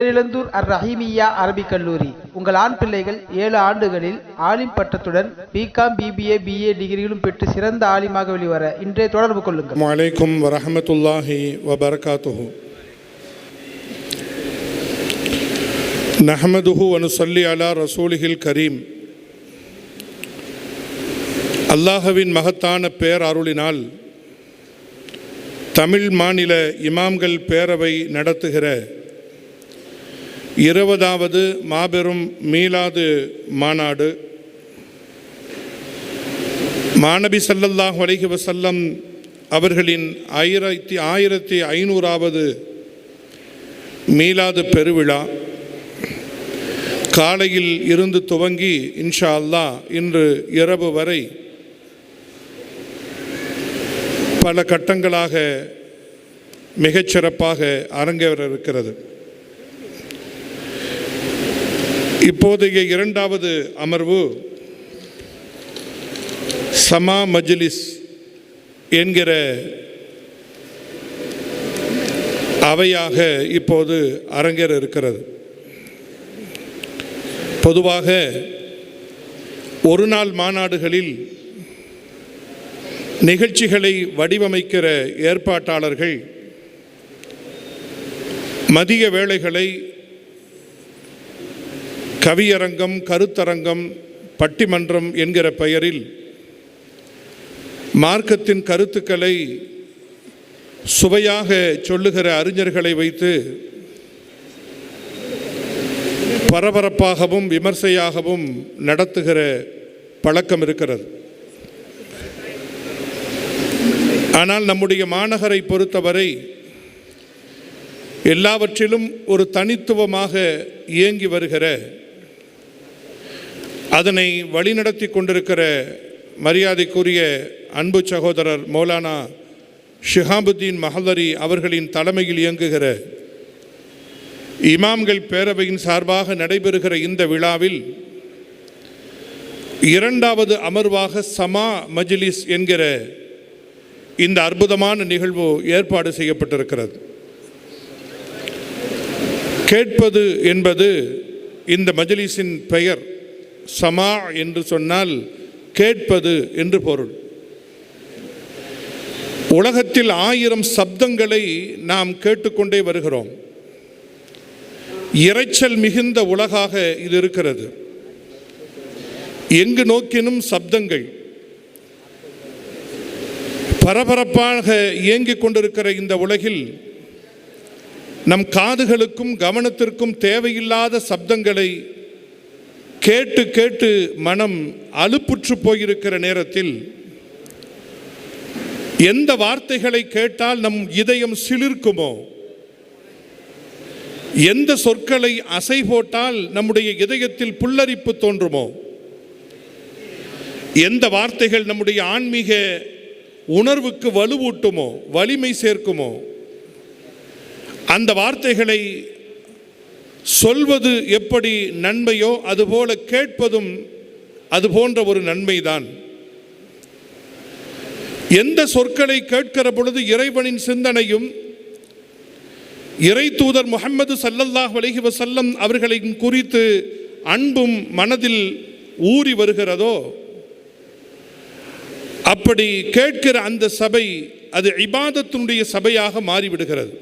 பேரிழந்தூர் அர் ரஹீமியா அரபிக் கல்லூரி உங்கள் ஆண் பிள்ளைகள் ஏழு ஆண்டுகளில் ஆலிம் பட்டத்துடன் பிகாம் பிபிஏ பிஏ டிகிரிகளும் பெற்று சிறந்த ஆலிமாக வெளிவர இன்றே தொடர்பு கொள்ளுங்கள் عليكم ورحمة الله وبركاته نحمده ونصلي على رسوله الكريم அல்லாஹ்வின் மகத்தான பேர் அருளினால் தமிழ் மாநில இமாம்கள் பேரவை நடத்துகிற இருபதாவது மாபெரும் மீலாது மாநாடு. மாணபி சல்லல்லாஹ் அலைஹி வசல்லம் அவர்களின் ஆயிரத்தி ஆயிரத்தி ஐநூறாவது மீலாது பெருவிழா காலையில் இருந்து துவங்கி இன்ஷா அல்லாஹ் இன்று இரவு வரை பல கட்டங்களாக மிகச்சிறப்பாக அரங்கேற இருக்கிறது இப்போதைய இரண்டாவது அமர்வு சமா மஜ்லிஸ் என்கிற அவையாக இப்போது அரங்கேற இருக்கிறது. பொதுவாக ஒரு நாள் மாநாடுகளில் நிகழ்ச்சிகளை வடிவமைக்கிற ஏற்பாட்டாளர்கள் மதிய வேளைகளை கவியரங்கம் கருத்தரங்கம் பட்டிமன்றம் என்கிற பெயரில் மார்க்கத்தின் கருத்துக்களை சுவையாக சொல்லுகிற அறிஞர்களை வைத்து பரபரப்பாகவும் விமர்சையாகவும் நடத்துகிற பழக்கம் இருக்கிறது. ஆனால் நம்முடைய மாநகரை பொறுத்தவரை எல்லாவற்றிலும் ஒரு தனித்துவமாக இயங்கி வருகிற அதனை வழிநடத்தி கொண்டிருக்கிற மரியாதைக்குரிய அன்பு சகோதரர் மௌலானா ஷிஹாபுத்தீன் மஹல்லரி அவர்களின் தலைமையில் இயங்குகிற இமாம்கள் பேரவையின் சார்பாக நடைபெறுகிற இந்த விழாவில் இரண்டாவது அமர்வாக சமா மஜ்லிஸ் என்கிற இந்த அற்புதமான நிகழ்வு ஏற்பாடு செய்யப்பட்டிருக்கிறது. கேட்பது என்பது இந்த மஜ்லிஸின் பெயர். சமா என்று சொன்னால் கேட்பது என்று பொருள். உலகத்தில் ஆயிரம் சப்தங்களை நாம் கேட்டுக்கொண்டே வருகிறோம். இரைச்சல் மிகுந்த உலகாக இது இருக்கிறது. எங்கு நோக்கினும் சப்தங்கள். பரபரப்பாக இயங்கிக் கொண்டிருக்கிற இந்த உலகில் நம் காதுகளுக்கும் கவனத்திற்கும் தேவையில்லாத சப்தங்களை கேட்டு கேட்டு மனம் அலுப்புற்று போயிருக்கிற நேரத்தில் எந்த வார்த்தைகளை கேட்டால் நம் இதயம் சிலிர்க்குமோ? எந்த சொற்களை அசை போட்டால் நம்முடைய இதயத்தில் புல்லரிப்பு தோன்றுமோ? எந்த வார்த்தைகள் நம்முடைய ஆன்மீக உணர்வுக்கு வலுவூட்டுமோ? வலிமை சேர்க்குமோ? அந்த வார்த்தைகளை சொல்வது எப்படி நன்மையோ அதுபோல கேட்பதும் அது போன்ற ஒரு நன்மைதான். எந்த சொற்களை கேட்கிற பொழுது இறைவனின் சிந்தனையும் இறை தூதர் முகமது சல்லல்லாஹ் அலைஹி வசல்லம் அவர்களை குறித்து அன்பும் மனதில் ஊறி வருகிறதோ அப்படி கேட்கிற அந்த சபை அது இபாதத்தினுடைய சபையாக மாறிவிடுகிறது.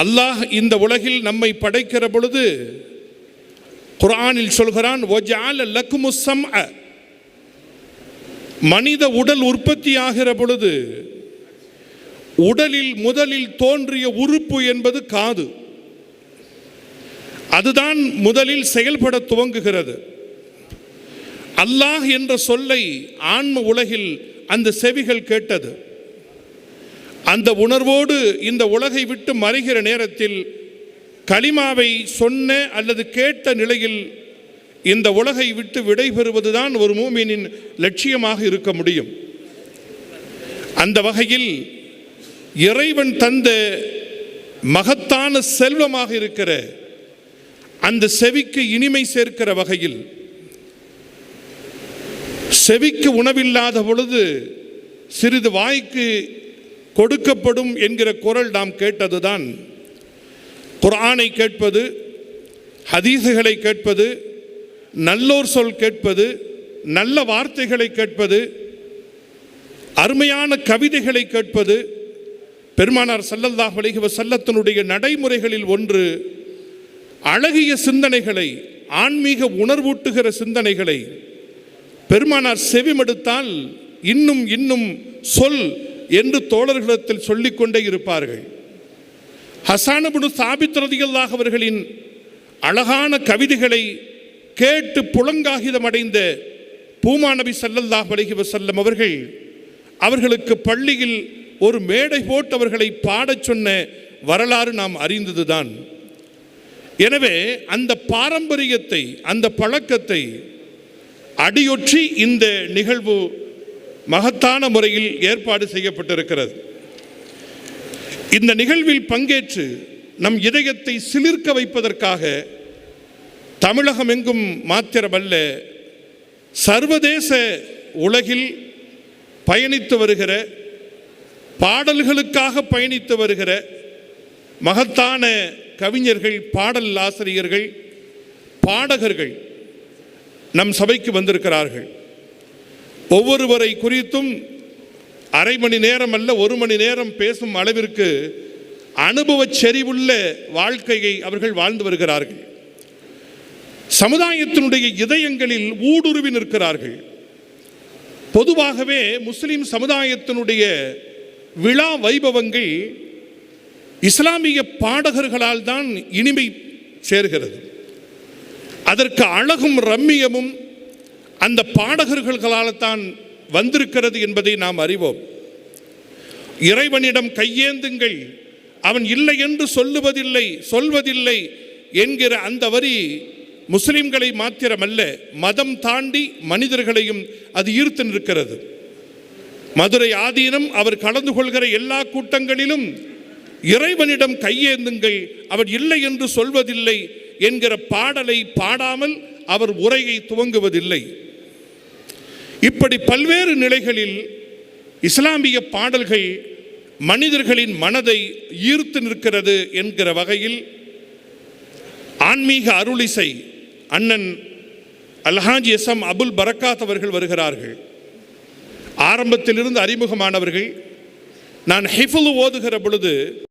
அல்லாஹ் இந்த உலகில் நம்மை படைக்கிற பொழுது குரானில் சொல்கிறான் மனித உடல் உற்பத்தி ஆகிற பொழுது உடலில் முதலில் தோன்றிய உறுப்பு என்பது காது. அதுதான் முதலில் செயல்பட துவங்குகிறது. அல்லாஹ் என்ற சொல்லை ஆன்ம உலகில் அந்த செவிகள் கேட்டது. அந்த உணர்வோடு இந்த உலகை விட்டு மறைகிற நேரத்தில் களிமாவை சொன்ன அல்லது கேட்ட நிலையில் இந்த உலகை விட்டு விடைபெறுவதுதான் ஒரு மூமினின் லட்சியமாக இருக்க முடியும். அந்த வகையில் இறைவன் தந்த மகத்தான செல்வமாக இருக்கிற அந்த செவிக்கு இனிமை சேர்க்கிற வகையில் செவிக்கு உணவில்லாத பொழுது சிறிது வாய்க்கு கொடுக்கப்படும் என்கிற குரல் நாம் கேட்டதுதான் குரானை கேட்பது ஹதீசுகளை கேட்பது நல்லோர் சொல் கேட்பது நல்ல வார்த்தைகளை கேட்பது அருமையான கவிதைகளை கேட்பது பெருமானார் சல்லல்லாஹ் அலைஹி சல்லத்தினுடைய நடைமுறைகளில் ஒன்று அழகிய சிந்தனைகளை ஆன்மீக உணர்வூட்டுகிற சிந்தனைகளை பெருமானார் செவிமடுத்தால் இன்னும் இன்னும் சொல் என்று தோழர்களிடத்தில் சொல்லிக்கொண்டே இருப்பார்கள். ஹசானபுடு சாபித் ரதியல்லாஹ் அவர்களின் அழகான கவிதைகளை கேட்டு புலங்காகிதம் அடைந்த பூமாநபி சல்லல்லாஹ் அலைஹி வஸல்லம் அவர்கள் அவர்களுக்கு பள்ளியில் ஒரு மேடை போட்டு அவர்களை பாடச் சொன்ன வரலாறு நாம் அறிந்ததுதான். எனவே அந்த பாரம்பரியத்தை அந்த பழக்கத்தை அடியொற்றி இந்த நிகழ்வு மகத்தான முறையில் ஏற்பாடு செய்யப்பட்டிருக்கிறது. இந்த நிகழ்வில் பங்கேற்று நம் இதயத்தை சிலிர்க்க வைப்பதற்காக தமிழகம் எங்கும் மாத்திரமல்ல சர்வதேச உலகில் பயணித்து வருகிற பாடல்களுக்காக பயணித்து வருகிற மகத்தான கவிஞர்கள் பாடல் ஆசிரியர்கள் பாடகர்கள் நம் சபைக்கு வந்திருக்கிறார்கள். ஒவ்வொருவரை குறித்தும் அரை மணி நேரம் அல்ல ஒரு மணி நேரம் பேசும் அளவிற்கு அனுபவச் செறிவுள்ள வாழ்க்கையை அவர்கள் வாழ்ந்து வருகிறார்கள். சமுதாயத்தினுடைய இதயங்களில் ஊடுருவி நிற்கிறார்கள். பொதுவாகவே முஸ்லிம் சமுதாயத்தினுடைய விழா வைபவங்கள் இஸ்லாமிய பாடகர்களால் தான் இனிமை சேர்கிறது. அதற்கு அழகும் ரம்மியமும் அந்த பாடகர்களால் தான் வந்திருக்கிறது என்பதை நாம் அறிவோம். இறைவனிடம் கையேந்துங்கள் அவன் இல்லை என்று சொல்லுவதில்லை சொல்வதில்லை என்கிற அந்த வரி முஸ்லிம்களை மாத்திரமல்ல மதம் தாண்டி மனிதர்களையும் அது ஈர்த்து நிற்கிறது. மதுரை ஆதீனம் அவர் கலந்து கொள்கிற எல்லா கூட்டங்களிலும் இறைவனிடம் கையேந்துங்கள் அவர் இல்லை என்று சொல்வதில்லை என்கிற பாடலை பாடாமல் அவர் உரையை துவங்குவதில்லை. இப்படி பல்வேறு நிலைகளில் இஸ்லாமிய பாடல்கள் மனிதர்களின் மனதை ஈர்த்து நிற்கிறது என்கிற வகையில் ஆன்மீக அருளிசை அண்ணன் அல்ஹாஜ் எஸ் எம் அபுல் பரக்காத் அவர்கள் வருகிறார்கள். ஆரம்பத்திலிருந்து அறிமுகமானவர்கள். நான் ஹிஃபுல் ஓதுகிற பொழுது